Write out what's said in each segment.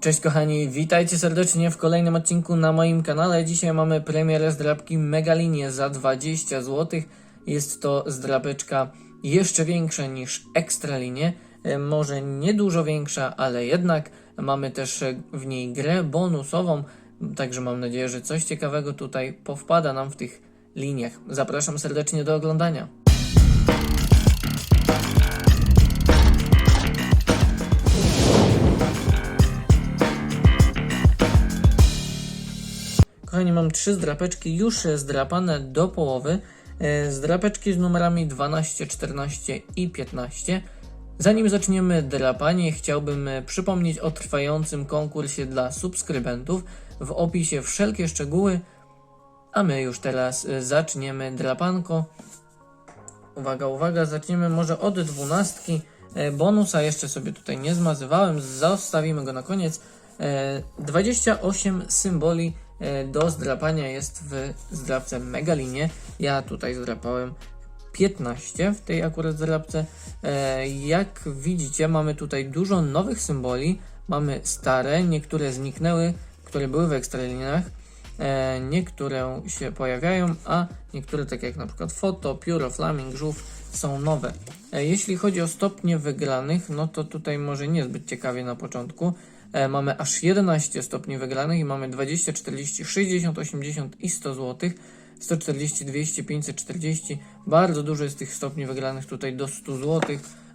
Cześć kochani, witajcie serdecznie w kolejnym odcinku na moim kanale. Dzisiaj mamy premierę zdrabki Megalinie za 20 zł. Jest to zdrabeczka jeszcze większa niż Ekstralinie. E, Może nie dużo większa, ale jednak mamy też w niej grę bonusową. Także mam nadzieję, że coś ciekawego tutaj powpada nam w tych liniach. Zapraszam serdecznie do oglądania. Kochani, mam trzy zdrapeczki już zdrapane do połowy. E, Zdrapeczki z numerami 12, 14 i 15. Zanim zaczniemy drapanie, chciałbym e, przypomnieć o trwającym konkursie dla subskrybentów. W opisie wszelkie szczegóły, a my już teraz e, zaczniemy drapanko. Uwaga, uwaga, zaczniemy może od dwunastki. Bonusa jeszcze sobie tutaj nie zmazywałem, zostawimy go na koniec. E, 28 symboli do zdrapania jest w zdrapce Megalinie. Ja tutaj zdrapałem 15 w tej akurat zdrapce. E, Jak widzicie, mamy tutaj dużo nowych symboli. Mamy stare, niektóre zniknęły, które były w ekstralinach. E, niektóre się pojawiają, a niektóre, tak jak na przykład foto, pióro, flaming, żółw, są nowe. E, jeśli chodzi o stopnie wygranych, no to tutaj może niezbyt ciekawie na początku. E, mamy aż 11 stopni wygranych i mamy 20, 40, 60, 80 i 100 zł. 140, 200, 540. Bardzo dużo jest tych stopni wygranych tutaj do 100 zł.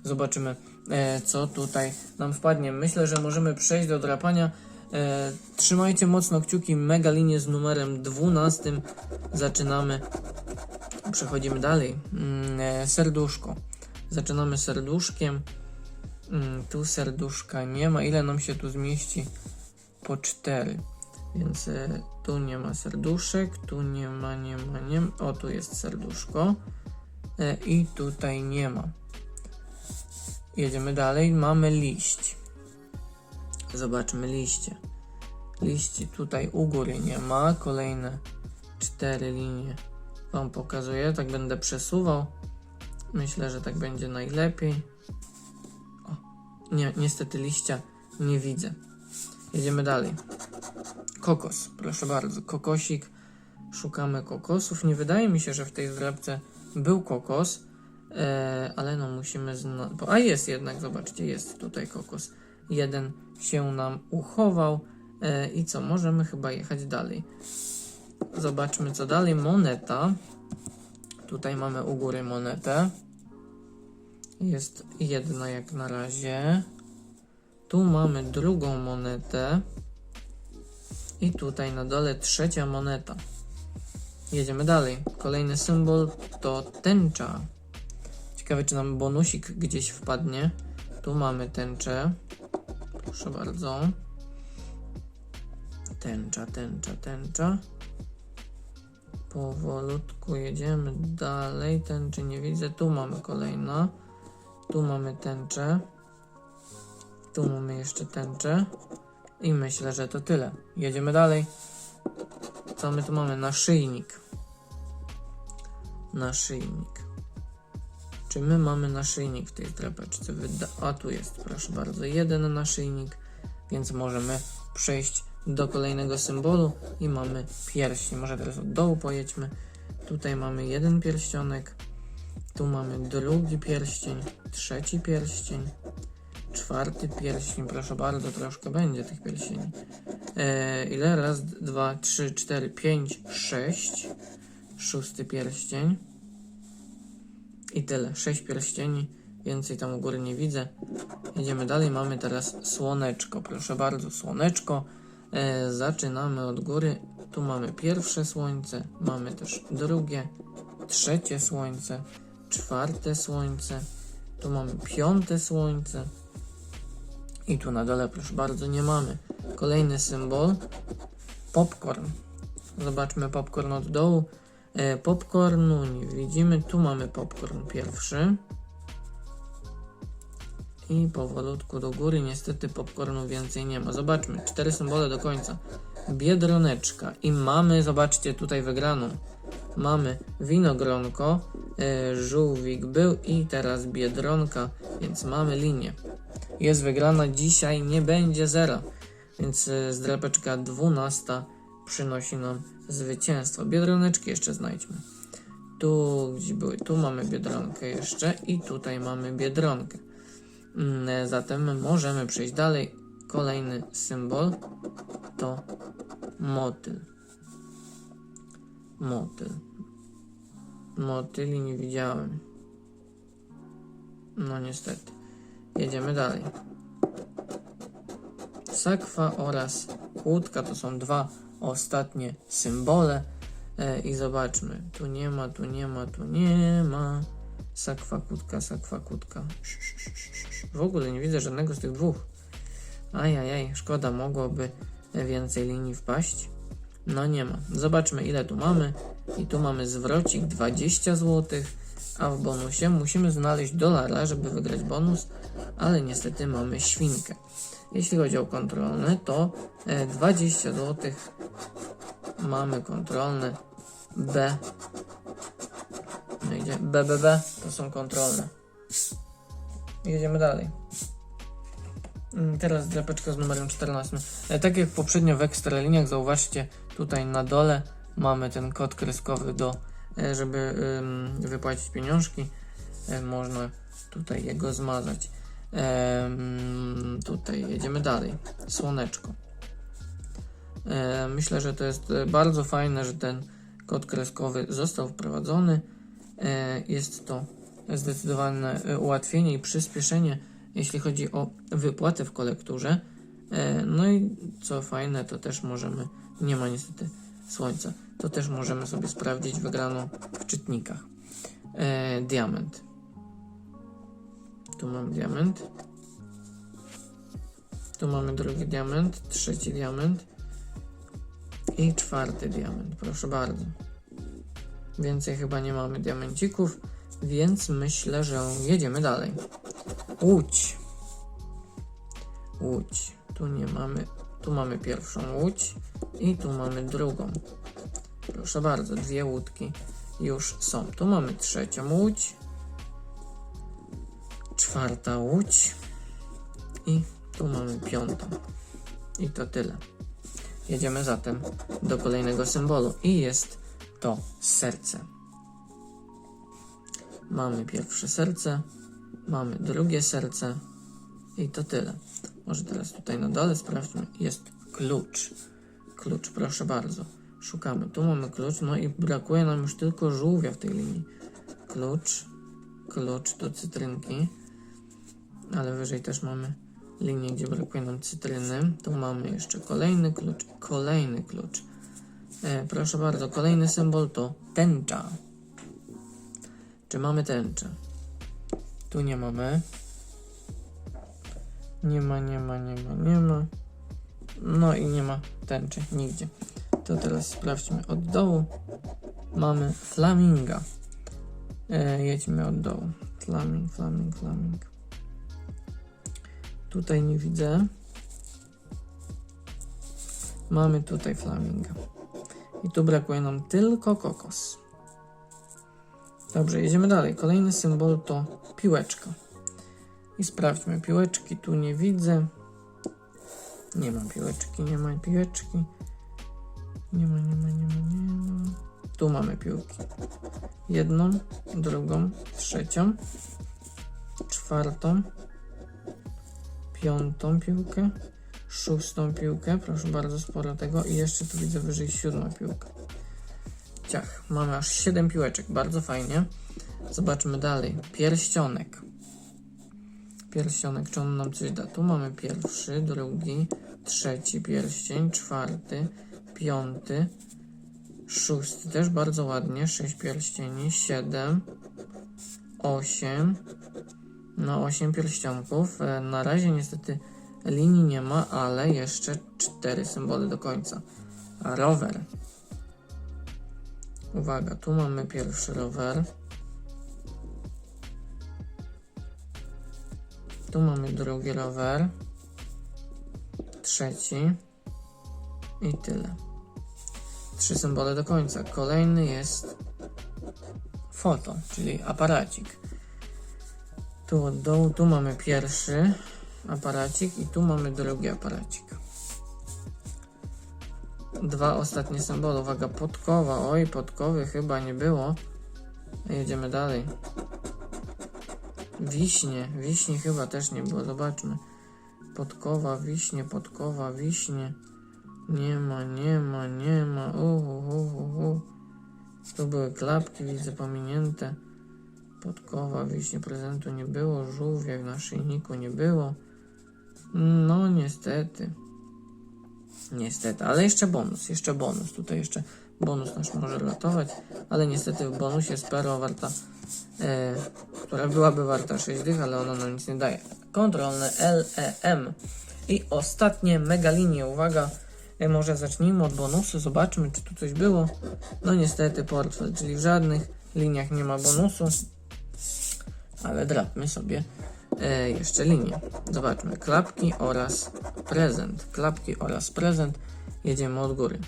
Zobaczymy, e, co tutaj nam wpadnie. Myślę, że możemy przejść do drapania. E, trzymajcie mocno kciuki. Mega linię z numerem 12. Zaczynamy. Przechodzimy dalej. Mm, serduszko. Zaczynamy serduszkiem. Mm, tu serduszka nie ma. Ile nam się tu zmieści? Po 4. Więc e, tu nie ma serduszek, tu nie ma, nie ma, nie ma. O, tu jest serduszko. E, I tutaj nie ma. Jedziemy dalej. Mamy liść. Zobaczmy liście. Liści tutaj u góry nie ma. Kolejne cztery linie Wam pokazuję. Tak będę przesuwał. Myślę, że tak będzie najlepiej. Nie, niestety liścia nie widzę. Jedziemy dalej. Kokos, proszę bardzo, kokosik. Szukamy kokosów. Nie wydaje mi się, że w tej zdrabce był kokos, e, ale no musimy znaleźć. A jest jednak, zobaczcie, jest tutaj kokos. Jeden się nam uchował. E, I co, możemy chyba jechać dalej. Zobaczmy, co dalej. Moneta. Tutaj mamy u góry monetę. Jest jedna jak na razie. Tu mamy drugą monetę. I tutaj na dole trzecia moneta. Jedziemy dalej. Kolejny symbol to tęcza. Ciekawe, czy nam bonusik gdzieś wpadnie. Tu mamy tęczę. Proszę bardzo. Tęcza, tęcza, tęcza. Powolutku jedziemy dalej. Tęczy nie widzę. Tu mamy kolejna. Tu mamy tęczę. Tu mamy jeszcze tęczę. I myślę, że to tyle. Jedziemy dalej. Co my tu mamy? Naszyjnik. Naszyjnik. Czy my mamy naszyjnik w tej drapeczce? Wyda A tu jest, proszę bardzo, jeden naszyjnik, więc możemy przejść do kolejnego symbolu i mamy pierścień. Może teraz od dołu pojedźmy. Tutaj mamy jeden pierścionek, tu mamy drugi pierścień, trzeci pierścień, czwarty pierścień. Proszę bardzo, troszkę będzie tych pierścieni. E, ile? Raz, dwa, trzy, cztery, pięć, sześć. Szósty pierścień. I tyle. Sześć pierścieni. Więcej tam u góry nie widzę. Jedziemy dalej. Mamy teraz słoneczko. Proszę bardzo, słoneczko. E, zaczynamy od góry. Tu mamy pierwsze słońce. Mamy też drugie, trzecie słońce, czwarte słońce. Tu mamy piąte słońce. I tu na dole, proszę bardzo, nie mamy. Kolejny symbol. Popcorn. Zobaczmy popcorn od dołu. E, popcornu nie widzimy. Tu mamy popcorn pierwszy. I powolutku do góry. Niestety popcornu więcej nie ma. Zobaczmy. Cztery symbole do końca. Biedroneczka. I mamy, zobaczcie, tutaj wygraną. Mamy winogronko, e, żółwik był i teraz biedronka, więc mamy linię. Jest wygrana, dzisiaj nie będzie zera. więc y, zdrapeczka 12 przynosi nam zwycięstwo. Biedroneczki jeszcze znajdźmy. Tu gdzie były, tu mamy biedronkę jeszcze i tutaj mamy biedronkę. Mm, Zatem możemy przejść dalej. Kolejny symbol to motyl. Motyl. Motyli nie widziałem. No niestety. Jedziemy dalej. Sakwa oraz kłódka to są dwa ostatnie symbole. E, I zobaczmy. Tu nie ma, tu nie ma, tu nie ma. Sakwa, kłódka, sakwa, kłódka. W ogóle nie widzę żadnego z tych dwóch. Ajajaj, szkoda, mogłoby więcej linii wpaść. No nie ma. Zobaczmy ile tu mamy. I tu mamy zwrocik 20 zł, a w bonusie musimy znaleźć dolara, żeby wygrać bonus, ale niestety mamy świnkę. Jeśli chodzi o kontrolne, to e, 20 zł mamy kontrolne B. No idzie BBB to są kontrolne. Jedziemy dalej. Mm, Teraz drapeczka z numerem 14. E, Tak jak poprzednio w ekstraliniach, zauważcie tutaj na dole mamy ten kod kreskowy do, e, żeby wypłacić pieniążki. E, Można tutaj jego zmazać. Tutaj jedziemy dalej. Słoneczko. Myślę, że to jest bardzo fajne, że ten kod kreskowy został wprowadzony. Jest to zdecydowane ułatwienie i przyspieszenie, jeśli chodzi o wypłatę w kolekturze. E, No i co fajne, to też możemy, nie ma niestety słońca, to też możemy sobie sprawdzić wygraną w czytnikach. E, Diament. Tu mam diament. Tu mamy drugi diament, trzeci diament i czwarty diament. Proszę bardzo. Więcej chyba nie mamy diamencików, więc myślę, że jedziemy dalej. Łódź. Łódź. Tu nie mamy. Tu mamy pierwszą łódź i tu mamy drugą. Proszę bardzo, dwie łódki już są. Tu mamy trzecią łódź, czwarta łódź i tu mamy piątą. I to tyle. Jedziemy zatem do kolejnego symbolu i jest to serce. Mamy pierwsze serce, mamy drugie serce i to tyle. Może teraz tutaj na dole sprawdźmy. Jest klucz. Klucz, proszę bardzo. Szukamy. Tu mamy klucz, no i brakuje nam już tylko żółwia w tej linii. Klucz, klucz do cytrynki, ale wyżej też mamy linię, gdzie brakuje nam cytryny. Tu mamy jeszcze kolejny klucz, kolejny klucz. E, proszę bardzo, kolejny symbol to tęcza. Czy mamy tęczę? Tu nie mamy. Nie ma, nie ma, nie ma, nie ma. No i nie ma tęczy nigdzie. To teraz sprawdźmy od dołu. Mamy flaminga. E, jedźmy od dołu. Flaming, flaming, flaming. Tutaj nie widzę. Mamy tutaj flaminga. I tu brakuje nam tylko kokos. Dobrze, jedziemy dalej. Kolejny symbol to piłeczka. I sprawdźmy. Piłeczki tu nie widzę. Nie ma piłeczki, nie ma piłeczki. Nie ma, nie ma, nie ma, nie ma. Tu mamy piłki. Jedną, drugą, trzecią, czwartą, piątą piłkę, szóstą piłkę. Proszę bardzo, sporo tego. I jeszcze tu widzę wyżej siódma piłka. Ciach, mamy aż 7 piłeczek, bardzo fajnie. Zobaczmy dalej. Pierścionek. Pierścionek, czy on nam coś da? Tu mamy pierwszy, drugi, trzeci pierścień, czwarty, piąty, szósty, też bardzo ładnie. Sześć pierścieni, siedem, osiem. No, osiem pierścionków. E, Na razie niestety linii nie ma, ale jeszcze cztery symbole do końca. Rower. Uwaga, tu mamy pierwszy rower. Tu mamy drugi rower. Trzeci. I tyle. Trzy symbole do końca. Kolejny jest foto, czyli aparacik. Tu od dołu, tu mamy pierwszy aparacik i tu mamy drugi aparacik. Dwa ostatnie symbole. Uwaga, podkowa. Oj, podkowy chyba nie było. Jedziemy dalej. Wiśnie. Wiśnie chyba też nie było. Zobaczmy. Podkowa, wiśnie, podkowa, wiśnie. Nie ma, nie ma, nie ma. Uhu, uhu, uhu. Tu były klapki, widzę pominięte. Podkowa, wiśnie, prezentu nie było. Żółwia w naszyjniku nie było. No, niestety. Niestety, ale jeszcze bonus, jeszcze bonus. Tutaj jeszcze bonus nasz może ratować, ale niestety w bonusie jest perła warta, e, która byłaby warta 6 dych, ale ona nam nic nie daje. Kontrolne LEM. I ostatnie mega linie, uwaga, e, może zacznijmy od bonusu, zobaczmy czy tu coś było. No niestety portfel, czyli w żadnych liniach nie ma bonusu, ale drapmy sobie e, jeszcze linię. Zobaczmy, klapki oraz prezent. Klapki oraz prezent. Jedziemy od góry.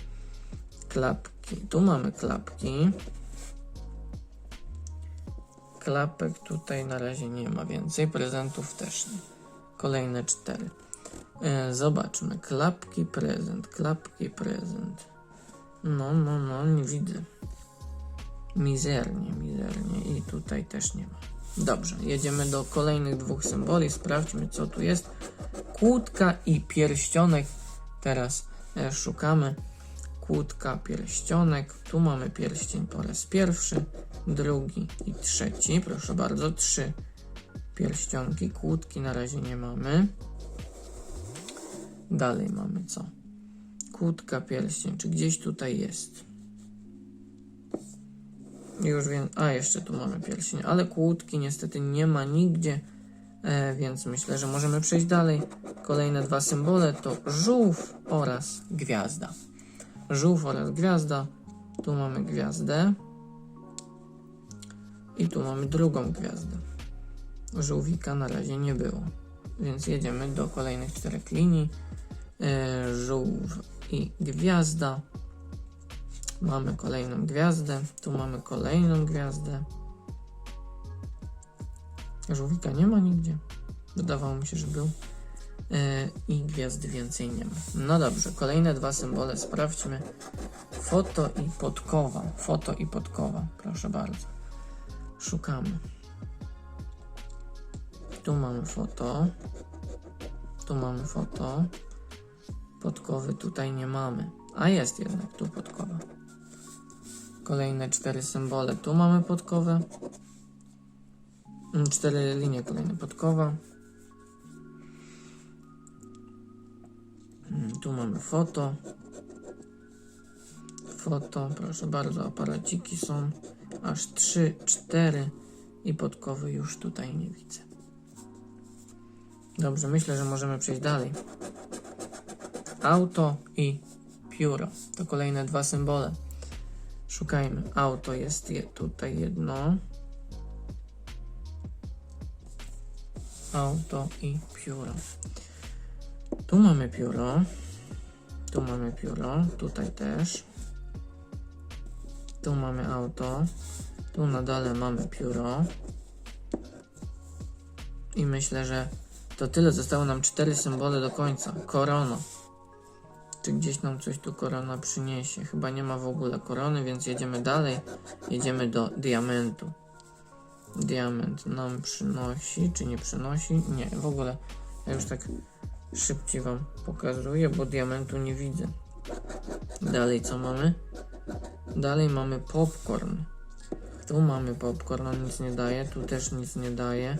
Klapki. Tu mamy klapki. Klapek tutaj na razie nie ma więcej. Prezentów też nie. Kolejne cztery. E, zobaczmy. Klapki, prezent. Klapki, prezent. No, no, no, nie widzę. Mizernie, mizernie. I tutaj też nie ma. Dobrze, jedziemy do kolejnych dwóch symboli. Sprawdźmy, co tu jest. Kłódka i pierścionek. Teraz e, szukamy. Kłódka, pierścionek. Tu mamy pierścień po raz pierwszy, drugi i trzeci. Proszę bardzo, trzy pierścionki. Kłódki na razie nie mamy. Dalej mamy co? Kłódka, pierścień. Czy gdzieś tutaj jest? Już. A, jeszcze tu mamy pierścień, ale kłódki niestety nie ma nigdzie, e, więc myślę, że możemy przejść dalej. Kolejne dwa symbole to żółw oraz gwiazda. Żółw oraz gwiazda. Tu mamy gwiazdę. I tu mamy drugą gwiazdę. Żółwika na razie nie było. Więc jedziemy do kolejnych czterech linii. E, żółw i gwiazda. Mamy kolejną gwiazdę. Tu mamy kolejną gwiazdę. Żółwika nie ma nigdzie. Wydawało mi się, że był. E, I gwiazdy więcej nie ma. No dobrze, kolejne dwa symbole sprawdźmy. Foto i podkowa. Foto i podkowa. Proszę bardzo. Szukamy. Tu mamy foto. Tu mamy foto. Podkowy tutaj nie mamy. A jest jednak tu podkowa. Kolejne cztery symbole. Tu mamy podkowę. Mm, Cztery linie kolejne podkowa. Mm, Tu mamy foto. Foto, proszę bardzo, aparaciki są aż trzy, cztery i podkowy już tutaj nie widzę. Dobrze, myślę, że możemy przejść dalej. Auto i pióro to kolejne dwa symbole. Szukajmy. Auto jest je, tutaj jedno. Auto i pióro. Tu mamy pióro. Tu mamy pióro. Tutaj też. Tu mamy auto. Tu na dole mamy pióro. I myślę, że to tyle. Zostało nam cztery symbole do końca. Korona. Czy gdzieś nam coś tu korona przyniesie? Chyba nie ma w ogóle korony, więc jedziemy dalej. Jedziemy do diamentu. Diament nam przynosi, czy nie przynosi? Nie, w ogóle. Ja już tak szybciej Wam pokazuję, bo diamentu nie widzę. Dalej co mamy? Dalej mamy popcorn. Tu mamy popcorn, on nic nie daje, tu też nic nie daje,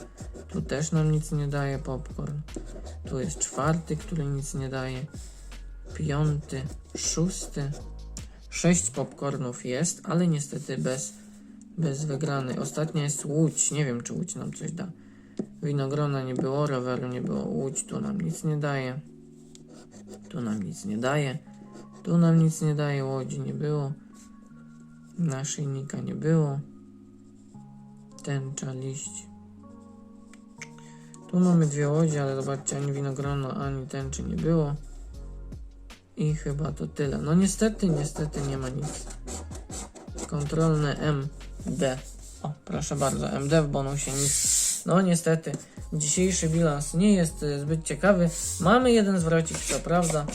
tu też nam nic nie daje popcorn. Tu jest czwarty, który nic nie daje piąty, szósty. Sześć popcornów jest, ale niestety bez, bez wygranej. Ostatnia jest łódź. Nie wiem, czy łódź nam coś da. Winogrona nie było, roweru nie było. Łódź tu nam nic nie daje. Tu nam nic nie daje. Tu nam nic nie daje. Łodzi nie było. Naszyjnika nie było. Tęcza, liść. Tu mamy dwie łodzie, ale zobaczcie, ani winogrona, ani tęczy nie było. I chyba to tyle. No niestety, niestety nie ma nic. Kontrolne MD. O, proszę bardzo, MD w bonusie nic. No niestety, dzisiejszy bilans nie jest e, zbyt ciekawy. Mamy jeden zwrocik, co prawda,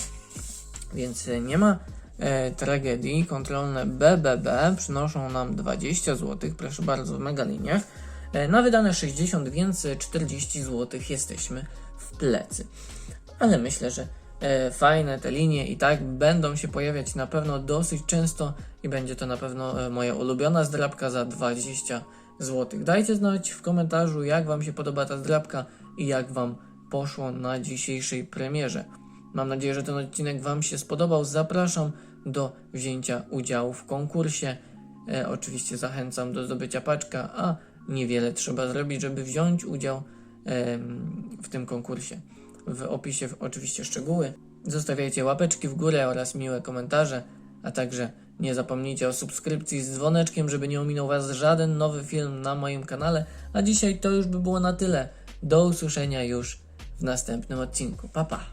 więc nie ma e, tragedii kontrolne BBB przynoszą nam 20 zł, proszę bardzo, w megaliniach. E, na wydane 60, więc 40 zł jesteśmy w plecy. Ale myślę, że fajne te linie i tak będą się pojawiać na pewno dosyć często i będzie to na pewno e, moja ulubiona zdrabka za 20 zł. Dajcie znać w komentarzu, jak Wam się podoba ta zdrabka i jak Wam poszło na dzisiejszej premierze. Mam nadzieję, że ten odcinek Wam się spodobał. Zapraszam do wzięcia udziału w konkursie. E, oczywiście zachęcam do zdobycia paczka, a niewiele trzeba zrobić, żeby wziąć udział em, w tym konkursie. W opisie oczywiście szczegóły. Zostawiajcie łapeczki w górę oraz miłe komentarze, a także nie zapomnijcie o subskrypcji z dzwoneczkiem, żeby nie ominął Was żaden nowy film na moim kanale. A dzisiaj to już by było na tyle. Do usłyszenia już w następnym odcinku. Pa pa!